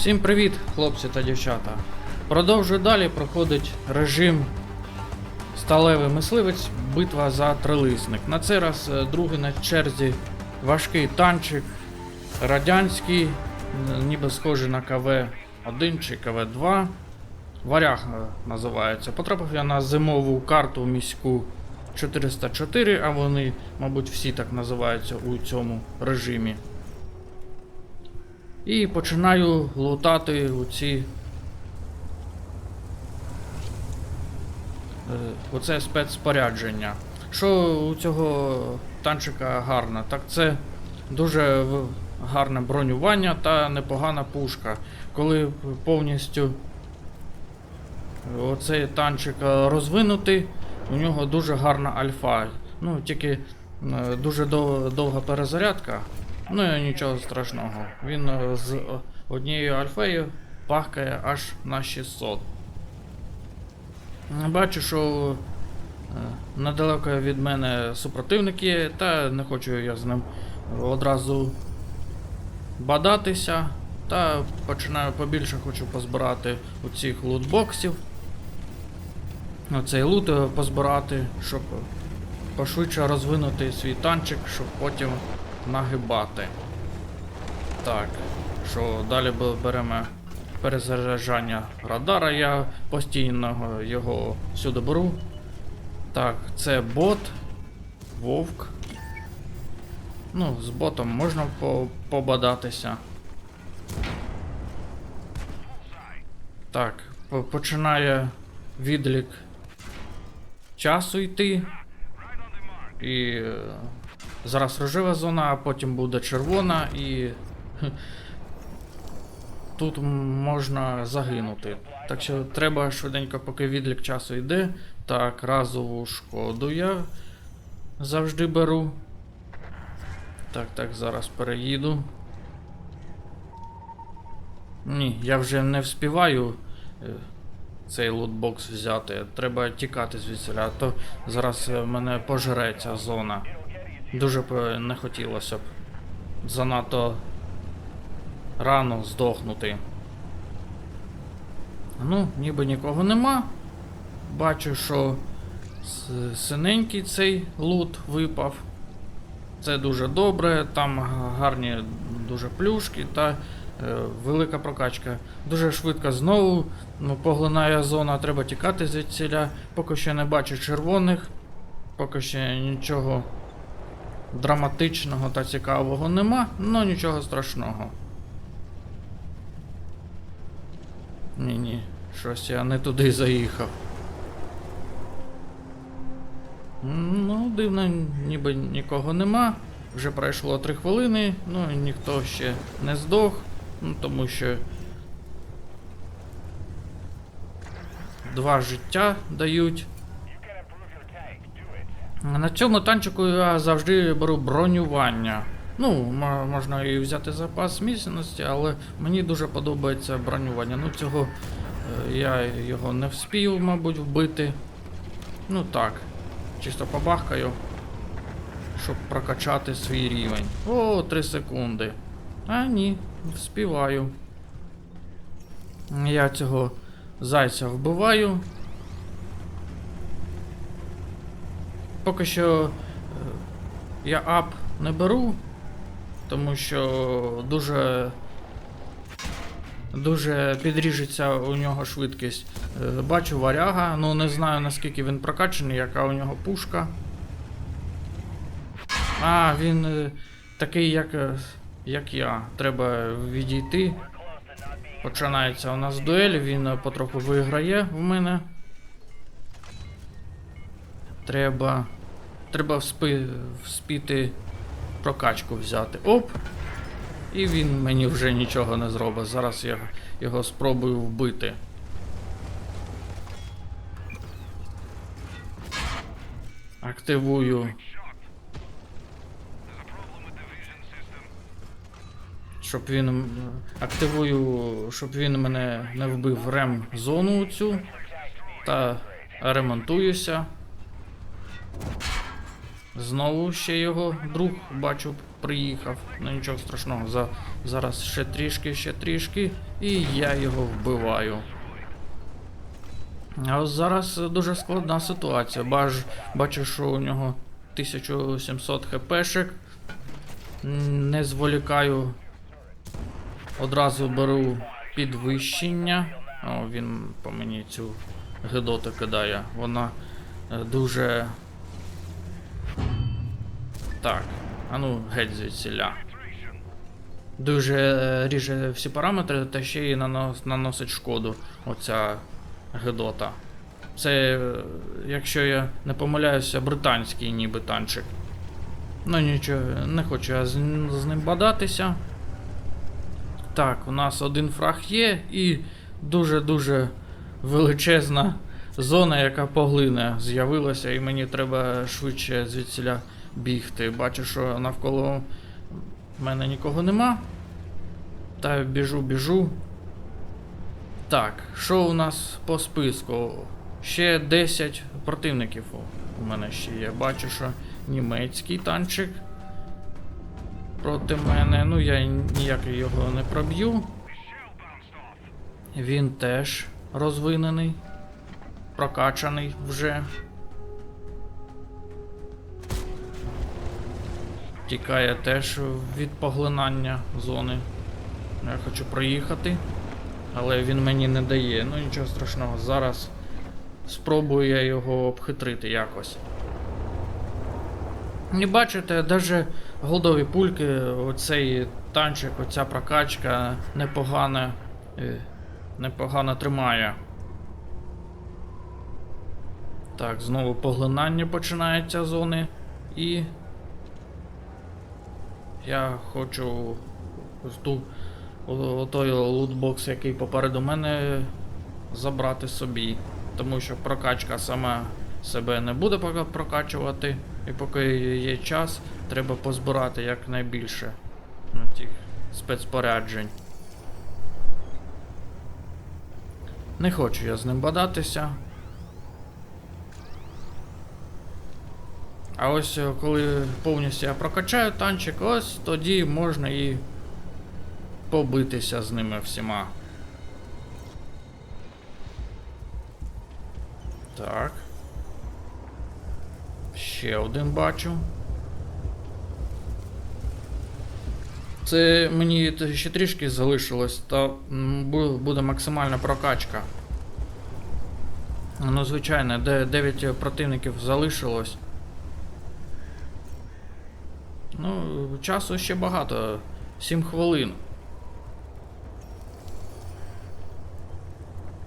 Всім привіт, хлопці та дівчата. Продовжую далі проходить режим Сталевий мисливець, битва за трилисник. На цей раз е, другий на черзі важкий танчик, радянський, ніби схожий на КВ-1 чи КВ-2. Варяг е, називається. Потрапив я на зимову карту міську 404, а вони, мабуть, всі так називаються у цьому режимі. І починаю лутати у ці. е, Оце спецспорядження. Що у цього танчика гарно? Так це дуже гарне бронювання та непогана пушка. Коли повністю оцей танчик розвинутий, у нього дуже гарна альфа. Ну, тільки е, дуже довга перезарядка. Ну і нічого страшного. Він е, з е, однією альфею пахкає аж на 600. Бачу, що е, недалеко від мене супротивник є, та не хочу я з ним одразу бадатися. Та починаю побільше хочу позбирати у цих лутбоксів. Оцей лут позбирати, щоб пошвидше розвинути свій танчик, щоб потім нагибати. Так, що далі беремо перезаряджання радара. Я постійно його сюди беру. Так, це бот, вовк. Ну, з ботом можна по- побадатися. Так, по- починає відлік часу йти. І е, зараз рожева зона, а потім буде червона і. Тут можна загинути. Так що треба швиденько, поки відлік часу йде. Так, разову шкоду я завжди беру. Так, так, зараз переїду. Ні, я вже не вспіваю е, цей лутбокс взяти. Треба тікати звідси, а то зараз е, мене пожре ця зона. Дуже б е, не хотілося б занадто рано здохнути. Ну, ніби нікого нема. Бачу, що синенький цей лут випав. Це дуже добре, там гарні дуже плюшки та е, велика прокачка. Дуже швидко знову ну, поглинає зона, треба тікати звідсіля. Поки що не бачу червоних, поки ще нічого драматичного та цікавого нема, ну нічого страшного. Ні, ні, щось я не туди заїхав. Ну, дивно, ніби нікого нема. Вже пройшло 3 хвилини, ну і ніхто ще не здох, ну тому що. Два життя дають. На цьому танчику я завжди беру бронювання. Ну, можна і взяти запас міцності, але мені дуже подобається бронювання. Ну, цього е, я його не вспів, мабуть, вбити. Ну так, чисто побахкаю, щоб прокачати свій рівень. О, 3 секунди. А ні, вспіваю. Я цього зайця вбиваю. Поки що е, я ап не беру, тому що дуже. Дуже підріжеться у нього швидкість. Е, Бачу варяга, ну не знаю наскільки він прокачаний, яка у нього пушка. А, він е, такий, як, як я. Треба відійти. Починається у нас дуель, він потроху виграє в мене. Треба. Треба вспи, вспіти прокачку взяти. Оп! І він мені вже нічого не зробить. Зараз я його спробую вбити. Активую. Щоб він. Активую, щоб він мене не вбив рем зону цю. Та ремонтуюся. Знову ще його друг, бачу, приїхав. Ну нічого страшного. За, зараз ще трішки, ще трішки, і я його вбиваю. А ось зараз дуже складна ситуація. Баж, бачу, що у нього 1700 хпшек. Не зволікаю. Одразу беру підвищення. О, він по мені цю гидоту кидає. Вона е, дуже. Так, а ну геть звідсіля. Дуже е, ріже всі параметри, та ще й нанос, наносить шкоду. Оця Гедота. Це, е, якщо я не помиляюся, британський ніби танчик. Ну нічого, не хочу я з, з ним бадатися. Так, у нас один фраг є і дуже-дуже величезна зона, яка поглине, з'явилася, і мені треба швидше звідсіля бігти. Бачу, що навколо мене нікого нема. Та біжу, біжу. Так, що у нас по списку? Ще 10 противників у- мене ще є. Бачу, що німецький танчик проти мене. Ну, я ніяк його не проб'ю. Він теж розвинений, прокачаний вже. Тікає теж від поглинання зони. Я хочу проїхати. Але він мені не дає. Ну нічого страшного. Зараз спробую я його обхитрити якось. Не бачите, навіть голдові пульки, оцей танчик, оця прокачка непогано, е, непогано тримає. Так, знову поглинання починається зони. І. Я хочу ось ту той лутбокс, який попереду мене, забрати собі. Тому що прокачка сама себе не буде прокачувати. І поки є час, треба позбирати якнайбільше ну, тих спецпоряджень. Не хочу я з ним бадатися. А ось е, коли повністю я прокачаю танчик, ось тоді можна і побитися з ними всіма. Так. Ще один бачу. Це мені ще трішки залишилось, та буде максимальна прокачка. Ну, звичайно, 9 противників залишилось. Ну, часу ще багато. 7 хвилин.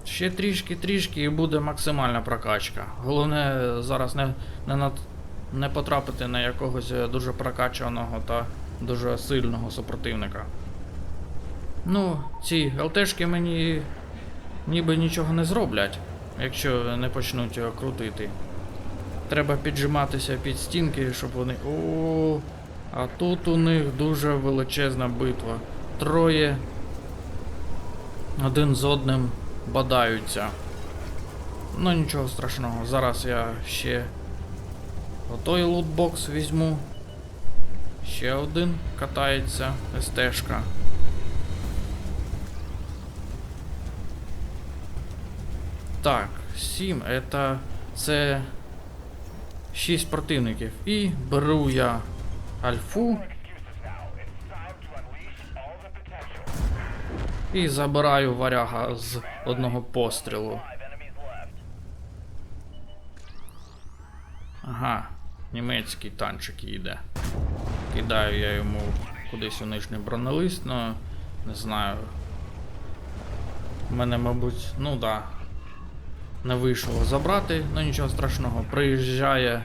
Ще трішки-трішки і буде максимальна прокачка. Головне зараз не, не, над, не потрапити на якогось дуже прокачаного та дуже сильного супротивника. Ну, ці ЛТшки мені ніби нічого не зроблять, якщо не почнуть крутити. Треба піджиматися під стінки, щоб вони. О, а тут у них дуже величезна битва. Троє один з одним бадаються. Ну нічого страшного, зараз я ще отой лутбокс візьму. Ще один катається СТшка. Так, 7 это це 6 противників. І беру я альфу. І забираю варяга з одного пострілу. Ага, німецький танчик їде. Кидаю я йому кудись у нижній бронелист, но не знаю. У мене, мабуть, ну да. Не вийшло забрати, ну нічого страшного. Приїжджає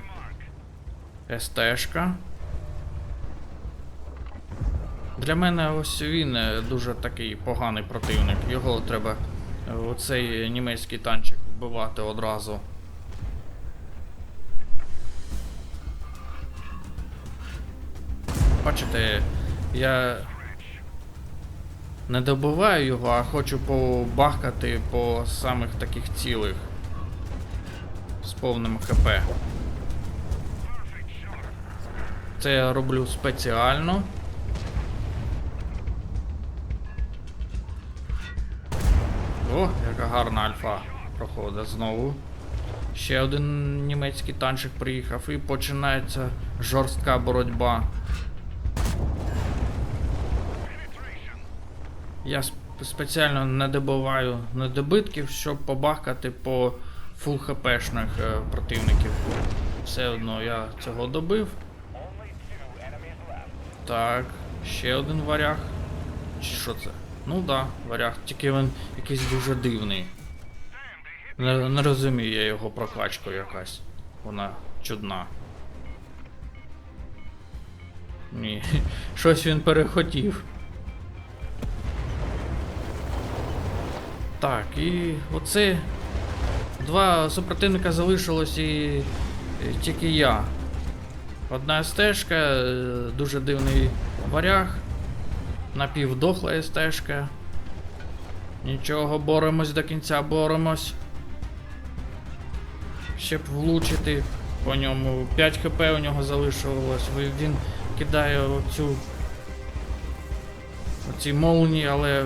СТшка. Для мене ось він е, дуже такий поганий противник. Його треба е, оцей німецький танчик вбивати одразу. Бачите, я не добиваю його, а хочу побахкати по самих таких цілих з повним ХП. Це я роблю спеціально. О, яка гарна альфа проходить знову. Ще один німецький танчик приїхав і починається жорстка боротьба. Я спеціально не добиваю недобитків, щоб побахкати по фул хпшних е, противників. Все одно я цього добив. Так, ще один варяг. Чи що це? Ну да, варяг, тільки він якийсь дуже дивний. Не, не розумію я його прокачку якась. Вона чудна. Ні, щось він перехотів. Так, і оце. Два супротивника залишилось і, і тільки я. Одна стежка, е, дуже дивний варяг. Напівдохла стежка. Нічого, боремось до кінця, боремось. Щоб влучити по ньому. 5 хп у нього залишилось. Він кидає оцю. Оці молнії, але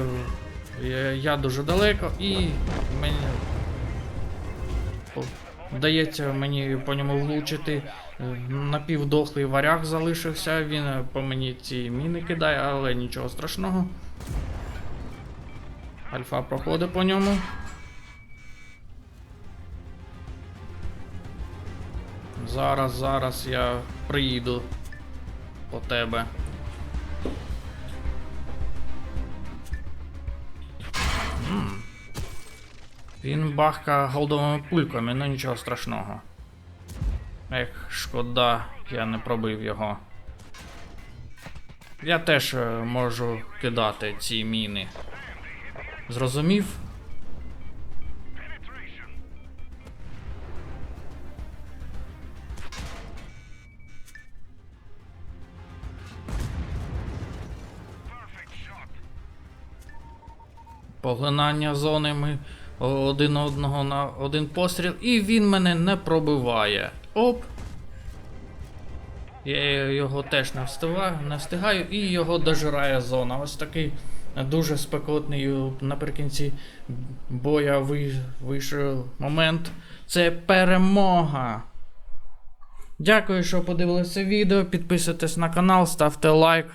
я, дуже далеко і мені. Вдається мені по ньому влучити. Е, Напівдохлий варяг залишився, він е, по мені ці міни кидає, але нічого страшного. Альфа проходить по ньому. Зараз, зараз я приїду по тебе. Він бахка голдовими пульками, ну нічого страшного. Ех, шкода, я не пробив його. Я теж е, можу кидати ці міни. Зрозумів? Поглинання зони ми один одного на один постріл, і він мене не пробиває. Оп. Я його теж не встигаю, не встигаю і його дожирає зона. Ось такий дуже спекотний наприкінці боя вийшов момент. Це перемога. Дякую, що подивилися відео. Підписуйтесь на канал, ставте лайк.